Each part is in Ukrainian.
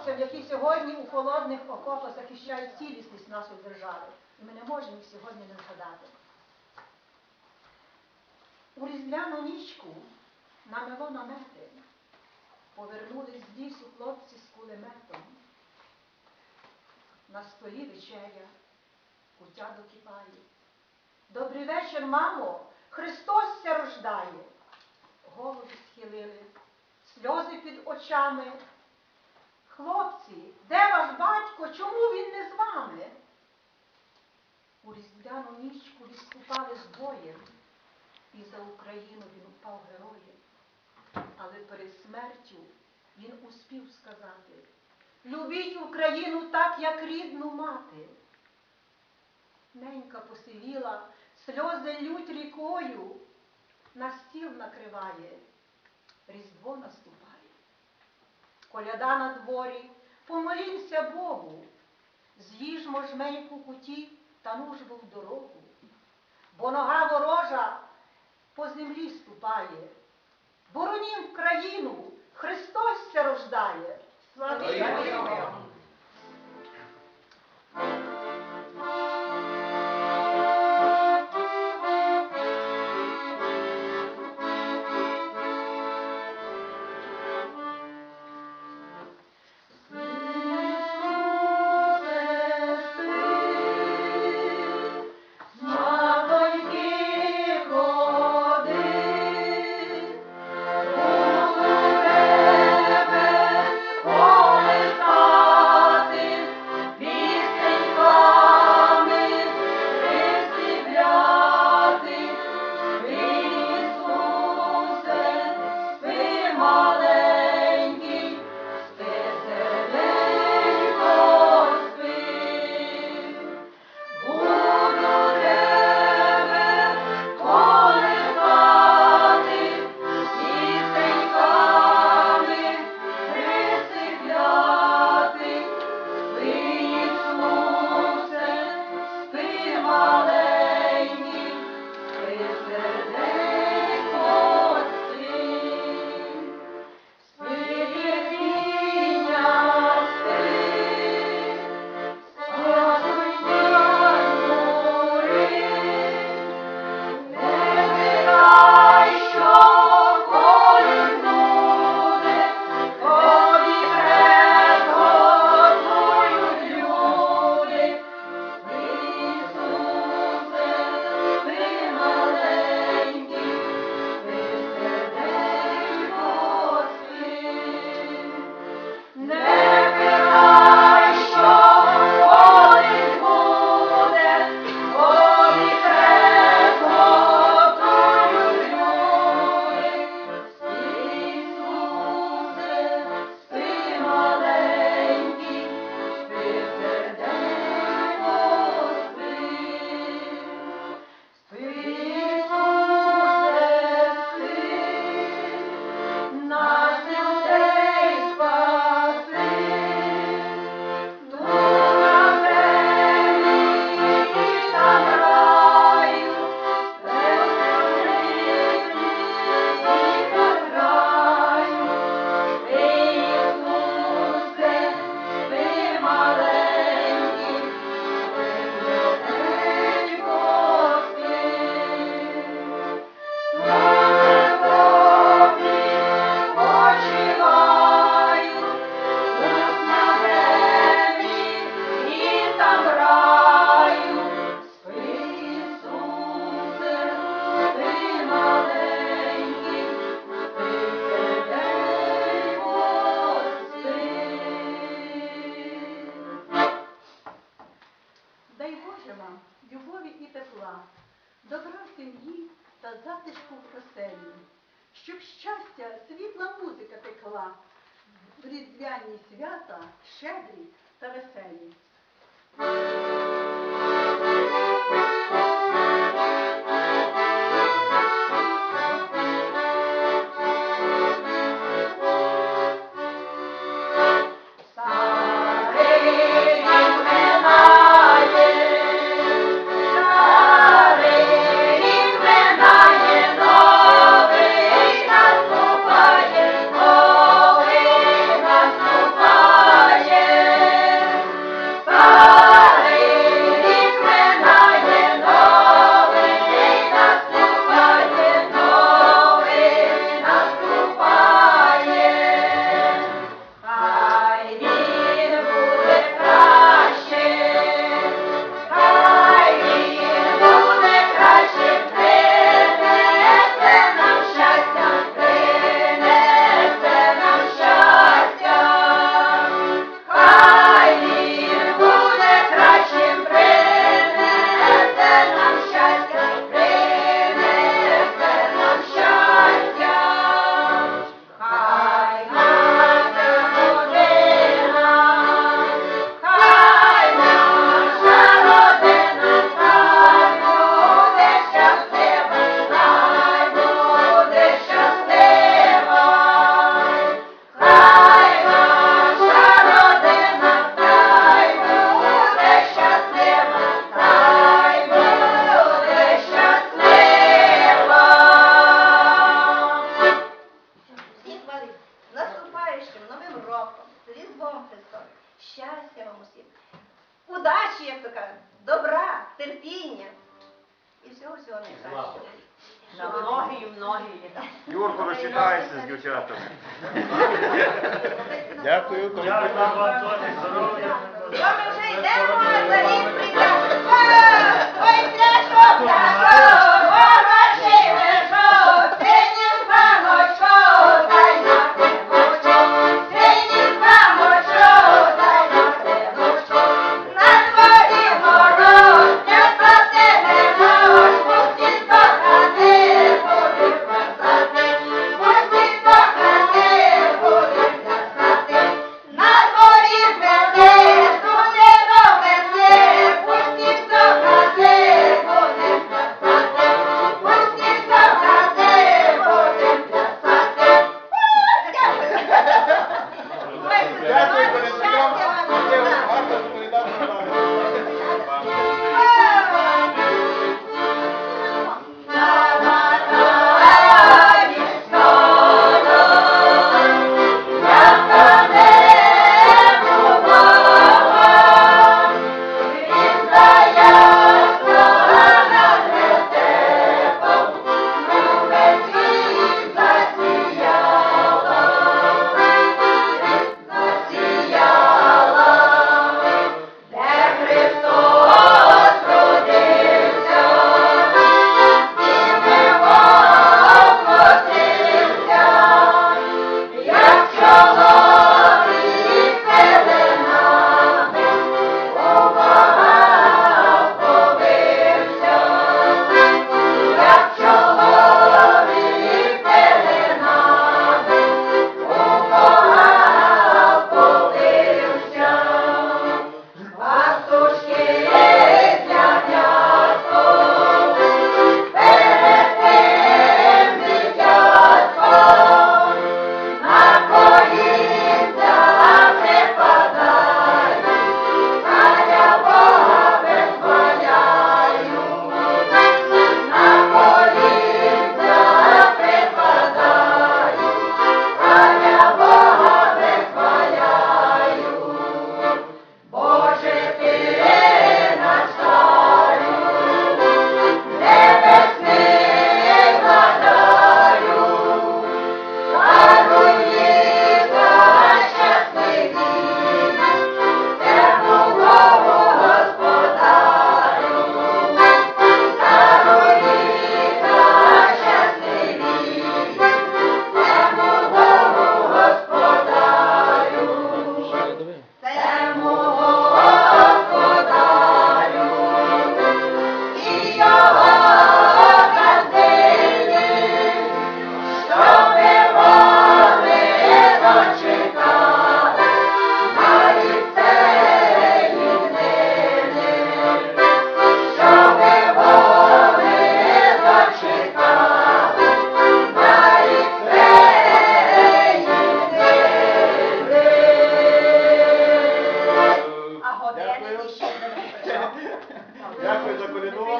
хлопцям, які сьогодні у холодних окопах захищають цілісність нашої держави. І ми не можемо їх сьогодні не згадати. У різдвяну нічку намело намети, повернулись з лісу хлопці з кулеметом. На столі вечеря, кутя докипає. Добрий вечір, мамо, Христос ся рождає. Голови схилили, сльози під очами. Хлопці, де ваш батько? Чому він не з вами? У різдвяну нічку відступали з боєм, і за Україну він упав героєм. Але перед смертю він успів сказати Любіть Україну так, як рідну мати. Ненька посивіла, сльози лють рікою, на стіл накриває, Різдво наступає. Коляда на дворі, помолімся Богу, з'їжмо жменьку куті та нужбу в дорогу, бо нога ворожа по землі ступає. Боронім країну, Христос ся рождає. Слава Йому! Різдвяні свята щедрі та веселі. Щастя вам усім. Удачі, як то кажуть, добра, терпіння і всього всього найкращого. На многі і многі літа. Юрко, розчитайся з дівчатами. Дякую, Дякую вам теж, здоров'я. Що ми вже йдемо за рік прийдемо? Ой, пляшок, пляшок,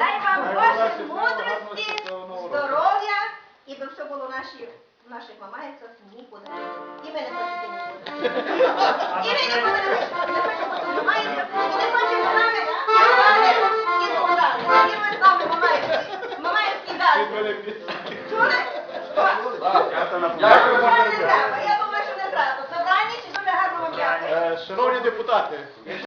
Дай вам Боже мудрості, здоров'я, і би все було наші, в наших мамаєцях нікуди. І ми не хочете нікуди. І ми не хочемо не хочемо бути мамаєцях, і не хочемо з нами і кудати. І ми з нами мамаєцькі, мамаєцькі дати. Чули? Що? Дякую. Я думаю, що не треба. Добраніч і дуже гарного вам. Е, Шановні депутати,